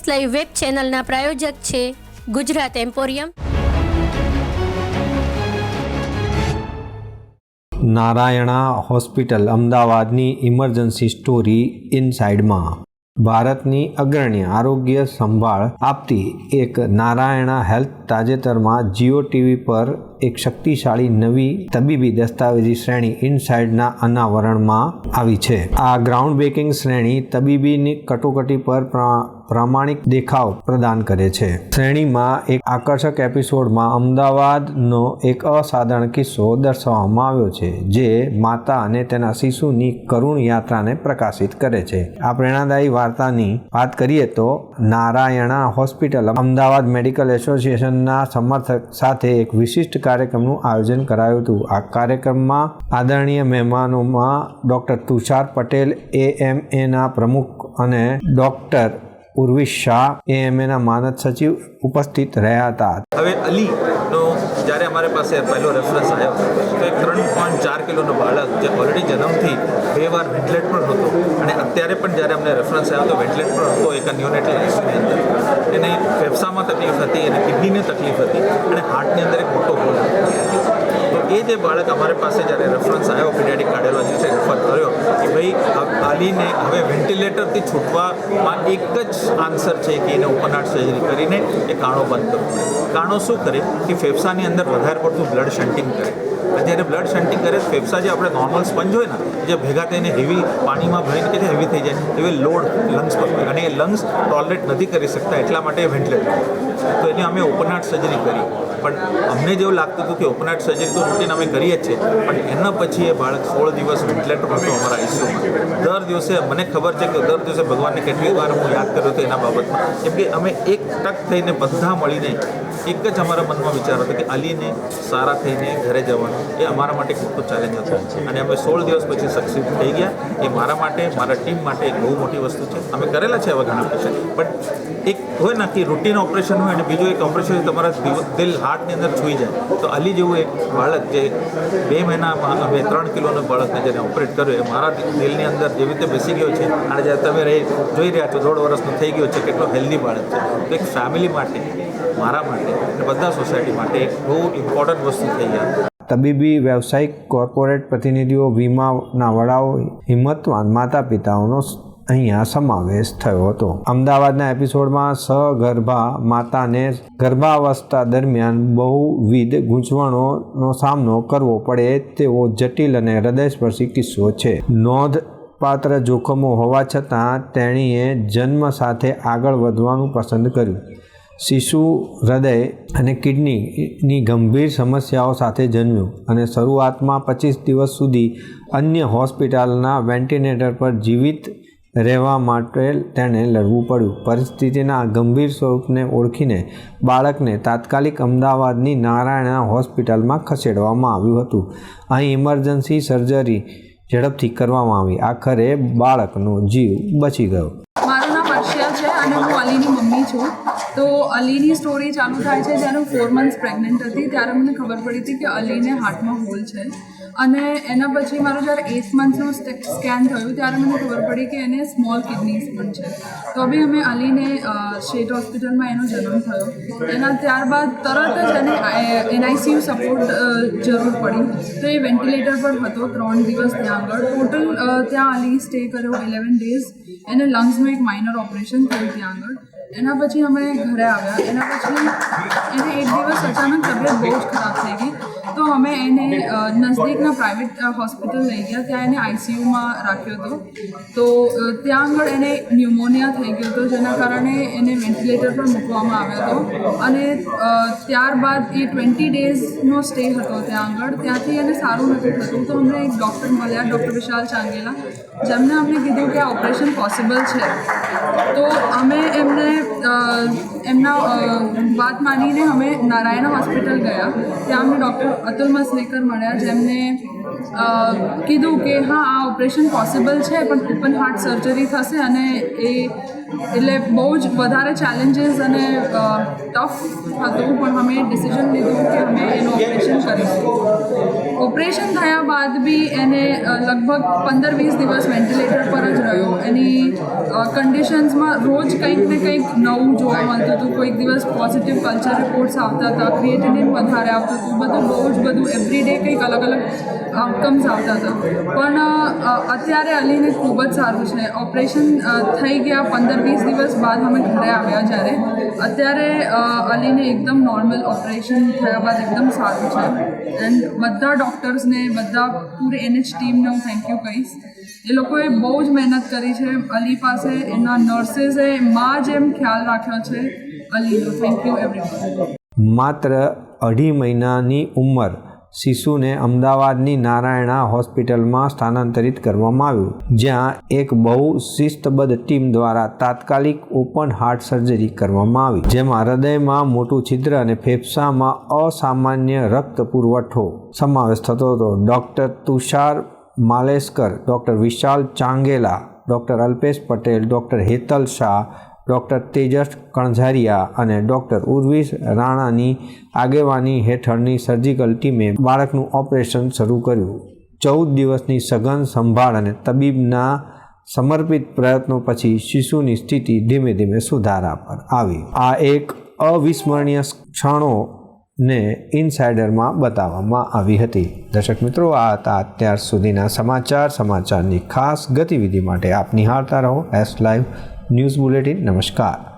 News live web ચેનલના પ્રાયોજક છે ગુજરાત એમ્પોરિયમ. નારાયણા હોસ્પિટલ અમદાવાદની ઇમરજન્સી સ્ટોરી ઇનસાઇડમાં. ભારતની અગ્રણી આરોગ્ય સંભાળ આપતી એક નારાયણા હેલ્થ તાજેતરમાં જીઓ ટીવી પર એક શક્તિશાળી નવી તબીબી દસ્તાવેજી શ્રેણી ઇનસાઇડના અનાવરણમાં આવી છે. આ ગ્રાઉન્ડ બ્રેકિંગ શ્રેણી તબીબીની કટોકટી પર, પ્રામાણિક દેખાવ પ્રદાન કરે છે. શ્રેણીમાં એક આકર્ષક એપિસોડમાં અમદાવાદનો એક અસાધારણ કિસ્સો દર્શાવવામાં આવ્યો છે, જે માતા અને તેના શિશુની કરુણ યાત્રાને પ્રકાશિત કરે છે. આ પ્રેરણાદાયી વાર્તાની વાત કરીએ તો નારાયણા હોસ્પિટલ અમદાવાદ મેડિકલ એસોસિએશનના સમર્થક સાથે એક વિશિષ્ટ કાર્યક્રમનું આયોજન કરાયું હતું. આ કાર્યક્રમમાં આદરણીય મહેમાનોમાં ડૉક્ટર તુષાર પટેલ, એએમએના પ્રમુખ અને ડૉક્ટર ઉર્વિશ શાહ, એએમએના માનદ સચિવ ઉપસ્થિત રહ્યા હતા. હવે અલી નો જ્યારે અમારી પાસે પહેલો રેફરન્સ આવ્યો, તો એક ત્રણ પોઈન્ટ ચાર કિલોનો બાળક જે ઓલરેડી જન્મથી બે વાર વેન્ટિલેટ પણ હતો અને અત્યારે પણ જ્યારે અમને રેફરન્સ આવ્યો, તો વેન્ટિલેટ પણ હતો એક ન્યુનેટલ આઈસીયુની અંદર. એને ફેફસામાં તકલીફ હતી, એને કિડનીને તકલીફ હતી અને હાર્ટની અંદર એક મોટો તો એ જે બાળક અમારી પાસે જ્યારે રેફરન્સ આવ્યો પીડિયાટિક કાર્ડિયોલોજીસ્ટે રેફર કર્યો કે ભાઈ આલીને હવે વેન્ટિલેટરથી છૂટવામાં એક જ આન્સર છે કે એને ઓપન હાર્ટ સર્જરી કરીને એ કાણો બંધ કરવો કાણો શું કરે? કે ફેફસાની અંદર વધારે પડતું બ્લડ શન્ટિંગ કરે. જ્યારે બ્લડ શન્ટિંગ કરે, ફેફસા જે આપણે નોર્મલ સ્પંજ હોય ને, જે ભેગા થઈને હેવી પાણીમાં ભરીને કે હેવી થઈ જાય એવી લોડ લંગ્સ પર અને એ લંગ્સ ટોલરેટ નથી કરી શકતા, એટલા માટે વેન્ટિલેટર તો એની અમે ઓપન હાર્ટ સર્જરી કરી. પણ અમને જેવું લાગતું હતું કે ઓપન હાર્ટ સર્જરી તો રૂટીન અમે કરીએ જ છીએ. પણ એના પછી એ બાળક સોળ દિવસ વેન્ટિલેટર હતો અમારા આઈસીયુમાં દર દિવસે મને ખબર છે કે દર દિવસે ભગવાનને કેટલી વાર હું યાદ કર્યો હતો એના બાબતમાં. કેમ કે અમે એક ટક થઈને બધા મળીને એક જ અમારા મનમાં વિચાર હતો કે અલીને સારા થઈને ઘરે જવાનું એ અમારા માટે એક મોટો ચેલેન્જ હતો. અને અમે સોળ દિવસ પછી સક્સેસ થઈ ગયા. એ મારા માટે, મારા ટીમ માટે એક બહુ મોટી વસ્તુ છે. અમે કરેલા છે એવા ઘણા ઓપરેશન બટ એક હોય ને કે રૂટીન ઓપરેશન હોય અને બીજું એક ઓપરેશન તમારા દિલ હાર્ટની અંદર છૂઈ જાય. તો અલી જેવું એક બાળક જે બે મહિનામાં અમે ત્રણ કિલોનો બાળકને જેને ઓપરેટ કર્યો, એ મારા દિલની અંદર જેવી રીતે બેસી ગયો છે. અને જ્યારે તમે રહી, જોઈ રહ્યા છો, દોઢ વર્ષનો થઈ ગયો છે, કેટલો હેલ્ધી બાળક છે. તો એક ફેમિલી માટે મારા માટે અને બધા સોસાયટી માટે એક બહુ ઇમ્પોર્ટન્ટ વસ્તુ થઈ ગયા તબીબી, વ્યવસાયિક કોર્પોરેટ પ્રતિનિધિઓ, વીમાના વડાઓ, હિંમતવાન માતા પિતાઓનો અહીંયા સમાવેશ થયો હતો. અમદાવાદના એપિસોડમાં સગર્ભા માતાને ગર્ભાવસ્થા દરમિયાન બહુવિધ ગૂંચવણોનો સામનો કરવો પડે તેવો જટિલ અને હૃદયસ્પર્શી કિસ્સો છે. નોંધ પાત્ર જોખમો હોવા છતાં તેણીએ જન્મ સાથે આગળ વધવાનું પસંદ કર્યું. શિશુ, હૃદય અને કિડનીની ગંભીર સમસ્યાઓ સાથે જન્મ્યું અને શરૂઆતમાં પચીસ દિવસ સુધી અન્ય હોસ્પિટલના વેન્ટિલેટર પર જીવિત રહેવા માટે તેણે લડવું પડ્યું. પરિસ્થિતિના ગંભીર સ્વરૂપને ઓળખીને બાળકને તાત્કાલિક અમદાવાદની નારાયણા હોસ્પિટલમાં ખસેડવામાં આવ્યું હતું. અહીં ઇમરજન્સી સર્જરી ઝડપથી કરવામાં આવી. આખરે બાળકનો જીવ બચી ગયો. મારું નામ અર્ષ્યા છે અને હું અલીની મમ્મી છું. તો અલીની સ્ટોરી ચાલુ થાય છે, જ્યારે હું ફોર મંથ્સ પ્રેગ્નન્ટ હતી, ત્યારે મને ખબર પડી હતી કે અલીને હાર્ટમાં હોલ છે. અને એના પછી મારું જ્યારે એટ મંથનું સ્કેન થયું, ત્યારે મને ખબર પડી કે એને સ્મોલ કિડનીઝ પણ છે. તો બી અમે અલીને સ્ટેટ હોસ્પિટલમાં એનો જન્મ થયો. એના ત્યારબાદ તરત જ એને એનઆઈસીયુ સપોર્ટ જરૂર પડી. તો એ વેન્ટિલેટર પર હતો ત્રણ દિવસ ત્યાં આગળ. ટોટલ ત્યાં અલી સ્ટે કર્યો ઇલેવન ડેઝ એને લંગ્સનું એક માઇનર ઓપરેશન થયું ત્યાં આગળ. એના પછી અમે ઘરે આવ્યા. એના પછી એને એક દિવસ અચાનક તબિયત બહુ જ ખરાબ થઈ ગઈ. તો અમે એને નજદીકના પ્રાઇવેટ હોસ્પિટલ લઈ ગયા. ત્યાં એને આઈસીયુમાં રાખ્યો હતો. તો ત્યાં આગળ એને ન્યુમોનિયા થઈ ગયો હતો, જેના કારણે એને વેન્ટિલેટર પર મૂકવામાં આવ્યો હતો. અને ત્યારબાદ એ ટ્વેન્ટી ડેઝનો સ્ટે હતો ત્યાં આગળ. ત્યાંથી એને સારું નથી થતું. તો અમને એક ડૉક્ટર મળ્યા, ડૉક્ટર વિશાલ ચાંગેલા. જેમને અમને કીધું કે આ ઓપરેશન પોસિબલ છે, તો અમે એમને એમના વાત માનીને અમે નારાયણ હોસ્પિટલ ગયા. ત્યાં અમને ડૉક્ટર અતુલ મસલેકર મળ્યા, જેમને કીધું કે હા, આ ઓપરેશન પોસિબલ છે, પણ ઓપન હાર્ટ સર્જરી થશે અને એ, એટલે બહુ જ વધારે ચેલેન્જીસ અને ટફ હતું, પણ અમે ડિસિઝન લીધું કે અમે એનું ઓપરેશન કરીશું. ઓપરેશન થયા બાદ બી એને લગભગ પંદર વીસ દિવસ વેન્ટિલેટર પર જ રહ્યો. એની કન્ડિશન્સમાં રોજ કંઈક ને કંઈક નવું જોવા મળતું હતું. કોઈક દિવસ પોઝિટિવ કલ્ચર રિપોર્ટ્સ આવતા હતા ક્રિએટિનિન વધારે આવતું હતું. બધું બહુ જ બધું એવરી ડે કંઈક અલગ અલગ આઉટકમ્સ આવતા હતા. પણ અત્યારે અલીને ખૂબ જ સારું છે. ઓપરેશન થઈ ગયા પંદર વીસ દિવસ બાદ અમે ઘરે આવ્યા જ્યારે. અત્યારે અલીને એકદમ નોર્મલ ઓપરેશન થયા બાદ એકદમ સારું છે. એન્ડ બધા ડૉક્ટર્સને બધા પૂરી એનએચ ટીમને હું થેન્ક યુ કહીશ. એ લોકોએ બહુ જ મહેનત કરી છે. અલી પાસે એના નર્સિસે માં જેમ ખ્યાલ રાખ્યો છે, અલીનો. થેન્ક યુ એવરી માત્ર અઢી મહિનાની ઉંમર શિશુને અમદાવાદની નારાયણા હોસ્પિટલમાં સ્થાનાંતરિત કરવામાં આવ્યું, જ્યાં એક બહુ શિસ્તબદ્ધ ટીમ દ્વારા તાત્કાલિક ઓપન હાર્ટ સર્જરી કરવામાં આવી, જેમાં હૃદયમાં મોટું છિદ્ર અને ફેફસામાં અસામાન્ય રક્ત પુરવઠો સમાવેશ થતો હતો. Doctor Tushar Maleskar doctor Vishal Changela, doctor Alpesh Patel, doctor Hetal Shah doctor Tejas Kanzariya અને ડૉક્ટર ઉર્વિશ રાણાની આગેવાની હેઠળની સર્જિકલ ટીમે બાળકનું ઓપરેશન શરૂ કર્યું. ચૌદ દિવસની સઘન સંભાળ અને તબીબના સમર્પિત પ્રયત્નો પછી શિશુની સ્થિતિ ધીમે ધીમે સુધારા પર આવી. આ એક અવિસ્મરણીય ક્ષણો ને ઇનસાઇડરમાં બતાવવામાં આવી હતી. દર્શક મિત્રો, આ હતા અત્યાર સુધીના સમાચાર. સમાચારની ખાસ ગતિવિધિ માટે આપ નિહાળતા રહો. એસ લાઈવ ન્યૂઝ બુલેટિન નમસ્કાર.